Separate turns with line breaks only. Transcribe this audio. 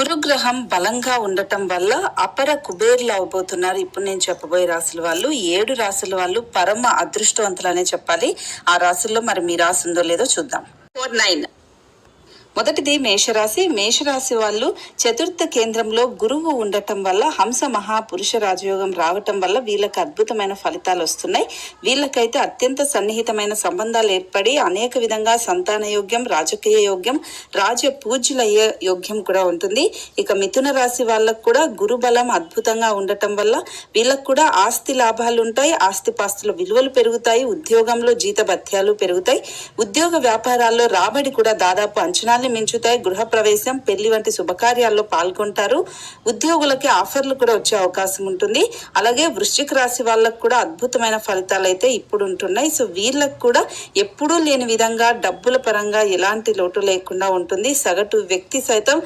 గురుగ్రహం బలంగా ఉండటం వల్ల అపర కుబేర్లు అవబోతున్నారు. ఇప్పుడు నేను చెప్పబోయే రాసుల వాళ్ళు ఏడు రాసుల వాళ్ళు పరమ అదృష్టవంతులనే చెప్పాలి. ఆ రాసుల్లో మరి మీ రాసిందో లేదో చూద్దాం. Four nine. మొదటిది మేషరాశి. మేషరాశి వాళ్ళు చతుర్థ కేంద్రంలో గురువు ఉండటం వల్ల హంస మహాపురుష రాజయోగం రావటం వల్ల వీళ్ళకి అద్భుతమైన ఫలితాలు వస్తున్నాయి. వీళ్ళకైతే అత్యంత సన్నిహితమైన సంబంధాలు ఏర్పడి అనేక విధంగా సంతాన యోగ్యం రాజకీయ యోగ్యం రాజ పూజ్యులయ్యే యోగ్యం కూడా ఉంటుంది. ఇక మిథున రాశి వాళ్ళకు కూడా గురు బలం అద్భుతంగా ఉండటం వల్ల వీళ్ళకు కూడా ఆస్తి లాభాలు ఉంటాయి. ఆస్తి పాస్తుల విలువలు పెరుగుతాయి. ఉద్యోగంలో జీత భత్యాలు పెరుగుతాయి. ఉద్యోగ వ్యాపారాల్లో రాబడి కూడా దాదాపు ఆనందాన్ని మించుతాయి. గృహ ప్రవేశం పెళ్ళి వంటి శుభకార్యాల్లో పాల్గొంటారు. ఉద్యోగులకి ఆఫర్లు కూడా వచ్చే అవకాశం ఉంటుంది. అలాగే వృశ్చిక రాశి వాళ్ళకు కూడా అద్భుతమైన ఫలితాలు అయితే ఇప్పుడు ఉంటున్నాయి. సో వీళ్ళకు కూడా ఎప్పుడూ లేని విధంగా డబ్బుల పరంగా ఎలాంటి లోటు లేకుండా ఉంటుంది. సగటు వ్యక్తి సైతం